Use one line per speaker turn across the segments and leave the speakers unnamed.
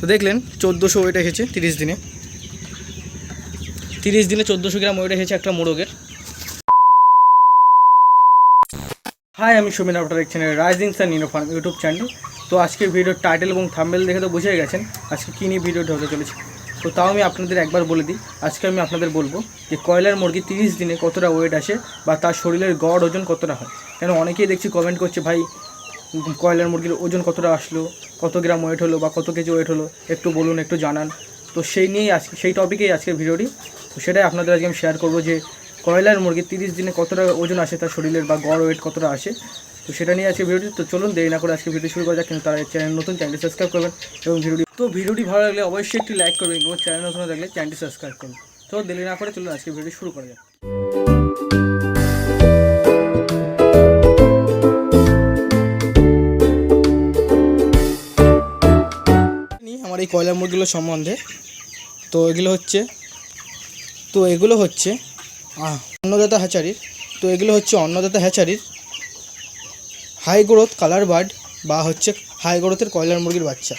তো দেখলেন চোদ্দোশো ওয়েট এসেছে তিরিশ দিনে। তিরিশ দিনে চোদ্দোশো গ্রাম ওয়েট এসেছে একটা মোরগের। হাই আমি সুমিন আপনার দেখছেন rising sun farm YouTube channel তো আজকের ভিডিওর টাইটেল এবং থাম্বেল দেখে তো বুঝে গেছেন আজকে কী নিয়ে ভিডিওটা হতে চলেছে। তো তাও আমি আপনাদের একবার বলে দিই, আজকে আমি আপনাদের বলব যে কয়লার মুরগি তিরিশ দিনে কতটা ওয়েট আসে বা তার শরীরের গড় ওজন কতটা হয়। কেন অনেকেই দেখছি কমেন্ট করছে, ভাই কয়লার মুরগির ওজন কতটা আসলো, কত গ্রাম ওয়েট হলো বা কত কেজি ওয়েট হলো, একটু বলুন, একটু জানান। তো সেই নিয়েই আজকে সেই টপিকেই আজকের ভিডিওটি। তো সেটাই আপনাদের আজকে আমি শেয়ার করব যে কয়লার মুরগি তিরিশ দিনে কতটা ওজন আসে তার শরীরের বা গড় ওয়েট কতটা আসে। তো সেটা নিয়ে আজকে ভিডিওটি, তো চলুন দেরি না করে আজকে ভিডিও শুরু করা যাক, কিন্তু তারা চ্যানেল নতুন চ্যানেলটি সাবস্ক্রাইব করবেন এবং ভিডিওটি তো ভিডিওটি ভালো লাগলে অবশ্যই একটি লাইক করবেন এবং চ্যানেল নতুন থাকলে চ্যানেলটি সাবস্ক্রাইব করুন। তো দেরি না করে চলুন আজকে ভিডিও শুরু করা যাক। কয়লার মুরগিগুলো সম্বন্ধে। তো এগুলো হচ্ছে, তো এগুলো হচ্ছে অন্নদাতা হ্যাচারির, তো এগুলো হচ্ছে অন্নদাতা হ্যাচারির হাই গ্রোথ কালার বার্ড বা হচ্ছে হাই গ্রোথের কয়লার মুরগির বাচ্চা।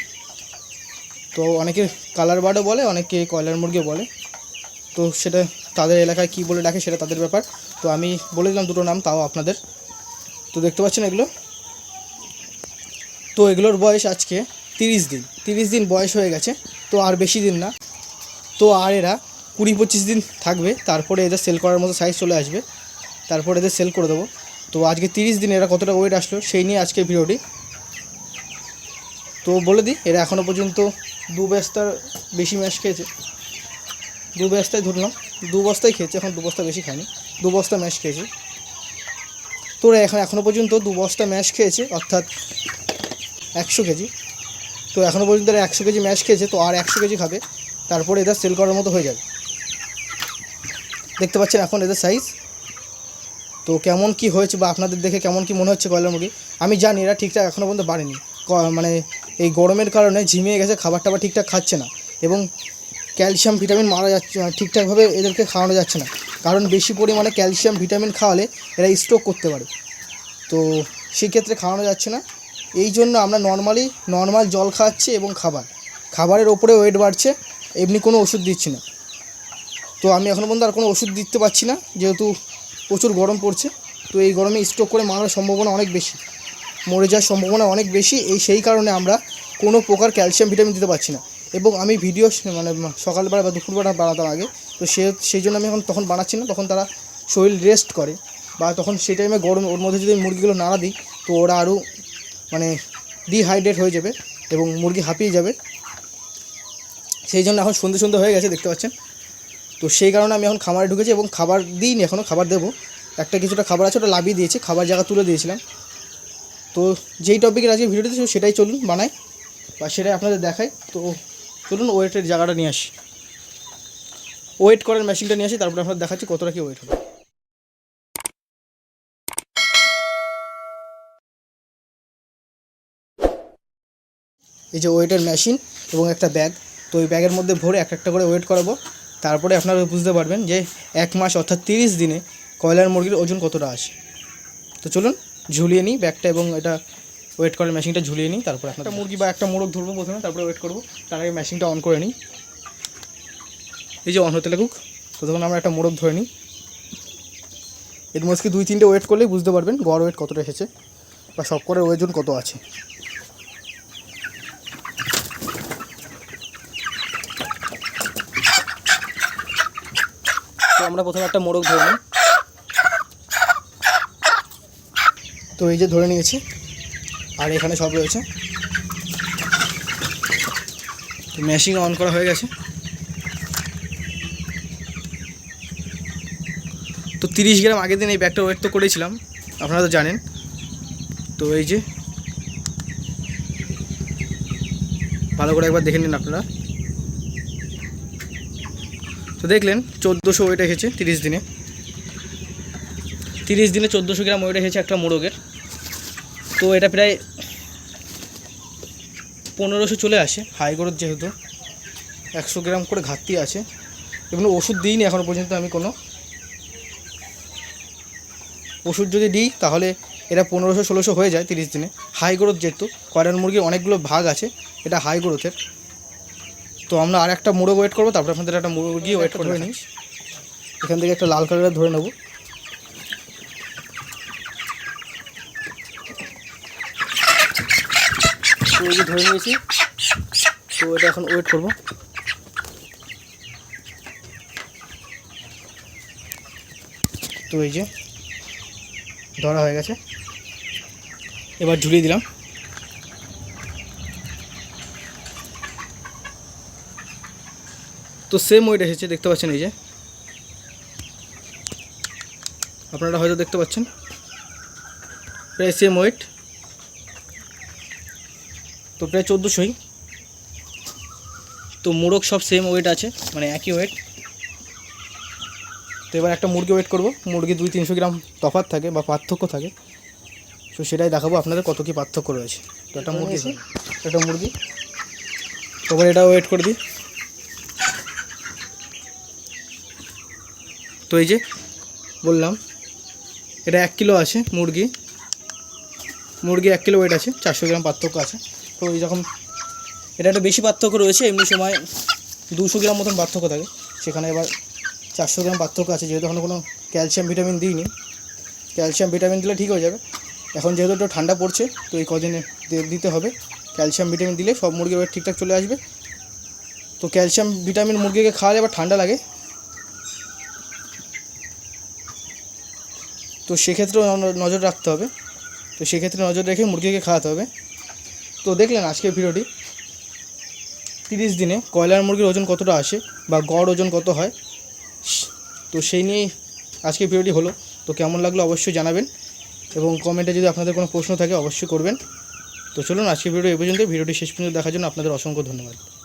তো অনেকে কালার বার্ডও বলে, অনেকে কয়লার মুরগিও বলে। তো সেটা তাদের এলাকায় কী বলে ডাকে সেটা তাদের ব্যাপার। তো আমি বলে দিলাম দুটো নাম, তাও আপনাদের। তো দেখতে পাচ্ছেন এগুলো। তো এগুলোর বয়স আজকে তিরিশ দিন তিরিশ দিন বয়স হয়ে গেছে, তো আর বেশি দিন না। তো আর এরা কুড়ি পঁচিশ দিন থাকবে, তারপরে এদের সেল করার মতো সাইজ চলে আসবে, তারপরে এদের সেল করে দেবো। তো আজকে তিরিশ দিন এরা কতটা ওয়েট আসলো, সেই নিয়ে আজকে ভিডিওটি। তো বলে দিই, এরা এখনও পর্যন্ত দু বস্তার বেশি ম্যাশ খেয়েছে। দু বস্তায় ধরলাম, দু বস্তায় খেয়েছে, এখন দু বস্তা বেশি খায়নি, দু বস্তা ম্যাশ খেয়েছে। তো ওরা এখন এখনও পর্যন্ত দু বস্তা ম্যাশ খেয়েছে, অর্থাৎ একশো কেজি। তো এখনও পর্যন্ত এরা একশো কেজি ম্যাশ খেয়েছে, তো আর একশো কেজি খাবে। তারপরে এদের সেল করার মতো হয়ে যাবে। দেখতে পাচ্ছেন এখন এদের সাইজ তো কেমন কি হয়েছে বা আপনাদের দেখে কেমন কি মনে হচ্ছে কয়লার মুরগি? আমি জানি এরা ঠিকঠাক এখনও পর্যন্ত বাড়েনি। মানে এই গরমের কারণে ঝিমিয়ে গেছে খাবার টাবার ঠিকঠাক খাচ্ছে না। এবং ক্যালসিয়াম ভিটামিন মারা যাচ্ছে ঠিকঠাকভাবে এদেরকে খাওয়ানো যাচ্ছে না। কারণ বেশি পরিমাণে ক্যালসিয়াম ভিটামিন খাওয়ালে এরা স্ট্রোক করতে পারে। তো সেই ক্ষেত্রে খাওয়ানো যাচ্ছে না। এই জন্য আমরা নর্মালি নর্মাল জল খাওয়াচ্ছি এবং খাবার। খাবারের ওপরে ওয়েট বাড়ছে, এমনি কোনো ওষুধ দিচ্ছি না। তো আমি এখনও পর্যন্ত আর কোনো ওষুধ দিতে পারছি না, যেহেতু প্রচুর গরম পড়ছে। তো এই গরমে স্ট্রোক করে মারার সম্ভাবনা অনেক বেশি। মরে যাওয়ার সম্ভাবনা অনেক বেশি, এই সেই কারণে আমরা কোনো প্রকার ক্যালসিয়াম ভিটামিন দিতে পারছি না। এবং আমি ভিডিও মানে সকালবেলা বা দুপুরবেলা বানাতাম আগে, তো সে সেই জন্য আমি এখন তখন বানাচ্ছি না, তখন তারা শরীর রেস্ট করে। বা তখন সেই টাইমে গরম ওর মধ্যে যদি মুরগিগুলো নাড়া দিই, তো ওরা আরও মানে ডিহাইড্রেট হয়ে যাবে এবং মুরগি হাঁপিয়ে যাবে। সেই জন্য এখন সন্ধে সন্ধে হয়ে গেছে, দেখতে পাচ্ছেন। তো সেই কারণে আমি এখন খামারে ঢুকেছি এবং খাবার দিইনি, এখনও খাবার দেবো। একটা কিছুটা খাবার আছে, ওটা লাভিয়ে দিয়েছি, খাবার জায়গা তুলে দিয়েছিলাম। তো যেই টপিকের আজকে ভিডিওতে ছিল, সেটাই চলুন বানাই বা সেটাই আপনাদের দেখাই। তো চলুন ওয়েটের জায়গাটা নিয়ে আসি। ওয়েট করার মেশিনটা নিয়ে আসি, তারপরে আপনার দেখাচ্ছি কতটা কি ওয়েট হবে। এই যে ওয়েটের মেশিন এবং একটা ব্যাগ। তো ওই ব্যাগের মধ্যে ভরে এক একটা করে ওয়েট করাবো। তারপরে আপনারা বুঝতে পারবেন যে এক মাস অর্থাৎ তিরিশ দিনে কয়লার মুরগির ওজন কতটা আসে। তো চলুন ঝুলিয়ে নিই ব্যাগটা এবং এটা ওয়েট করার মেশিনটা ঝুলিয়ে নিই। তারপরে একটা মুরগি বা একটা মোরগ ধরবো প্রথমে তারপরে ওয়েট করব। তার আগে মেশিনটা অন করে নিই। এই যে অন হতে লাগুক। তো তখন আমরা একটা মোরগ ধরে নিই। এর মধ্যে দুই তিনটে ওয়েট করলেই বুঝতে পারবেন গড় ওয়েট কতটা এসেছে বা সব করে ওজন কত আছে। আমরা প্রথমে একটা মোরগ ধরে নিই। তো এই যে ধরে নিয়েছি, আর এখানে সব রয়েছে। তো মেশিন অন করা হয়ে গেছে। তো তিরিশ গ্রাম আগের দিন এই ব্যাগটা ওয়েট তো করেছিলাম, আপনারা তো জানেন। তো এই যে, ভালো করে একবার দেখে নিন আপনারা। তো দেখলেন চোদ্দোশো ওয়েট এসেছে তিরিশ দিনে। তিরিশ দিনে চোদ্দোশো গ্রাম ওয়েট এসেছে একটা মোরগের। তো এটা প্রায় পনেরোশো চলে আসে হাই গ্রোথ যেহেতু। একশো গ্রাম করে ঘাটতি আছে। এবং ওষুধ দিইনি এখনও পর্যন্ত আমি কোনো। ওষুধ যদি দিই তাহলে এটা পনেরোশো, ষোলোশো হয়ে যায় তিরিশ দিনে। হাই গ্রোথ যেহেতু, কয়লার মুরগির অনেকগুলো ভাগ আছে, এটা হাই গ্রোথের তো আমরা আর একটা মুরগ ওয়েট করব তারপরে আপনাদের একটা মুরগি ওয়েট করে নিই এখান থেকে একটা লাল কালারের ধরে নেব। ধরে নিয়েছি। তো এটা এখন ওয়েট করব। তো এই যে ধরা হয়ে গেছে। এবার ঝুলিয়ে দিলাম। তো সেম ওয়েট এসেছে দেখতে পাচ্ছেন এই যে। আপনারা হয়তো দেখতে পাচ্ছেন। প্রায় সেম ওয়েট তো প্রায় চোদ্দোশোই। তো মোরগ সব সেম ওয়েট আছে মানে একই ওয়েট তো এবার একটা মুরগি ওয়েট করব। মুরগি দুই তিনশো গ্রাম তফাত থাকে বা পার্থক্য থাকে। তো সেটাই দেখাবো আপনাদের কত কী পার্থক্য রয়েছে। তো একটা মুরগি একটা মুরগি। তখন এটা ওয়েট করে দিই। তো এই যে বললাম, এটা এক কিলো আছে মুরগি। মুরগি এক কিলো ওয়েট আছে, চারশো গ্রাম পার্থক্য আছে। তো এই রকম এটা একটা বেশি পার্থক্য রয়েছে, এমনি সময় দুশো গ্রাম মতন পার্থক্য থাকে। সেখানে এবার চারশো গ্রাম পার্থক্য আছে, যেহেতু এখনও কোনো ক্যালসিয়াম, ভিটামিন দিইনি। ক্যালসিয়াম, ভিটামিন দিলে ঠিক হয়ে যাবে। এখন যেহেতু একটু ঠান্ডা পড়ছে, তো এই কদিনে দিতে হবে। ক্যালসিয়াম, ভিটামিন দিলে সব মুরগির ওয়েট ঠিকঠাক চলে আসবে। তো ক্যালসিয়াম, ভিটামিন মুরগিকে খাওয়ালে আবার ঠান্ডা লাগে। তো সেক্ষেত্রেও ন- নজর রাখতে হবে। তো সেক্ষেত্রে নজর রেখে মুরগিকে খাওয়াতে হবে। তো দেখলেন আজকের ভিডিওটি। তিরিশ দিনে কয়লার মুরগির ওজন কতটা আসে বা গড় ওজন কত হয়? তো সেই নিয়েই আজকের ভিডিওটি হলো। তো কেমন লাগল অবশ্যই জানাবেন এবং কমেন্টে যদি আপনাদের কোনো প্রশ্ন থাকে অবশ্যই করবেন। তো চলুন আজকের ভিডিও এ পর্যন্ত ভিডিওটি শেষ পর্যন্ত দেখার জন্য আপনাদের অসংখ্য ধন্যবাদ।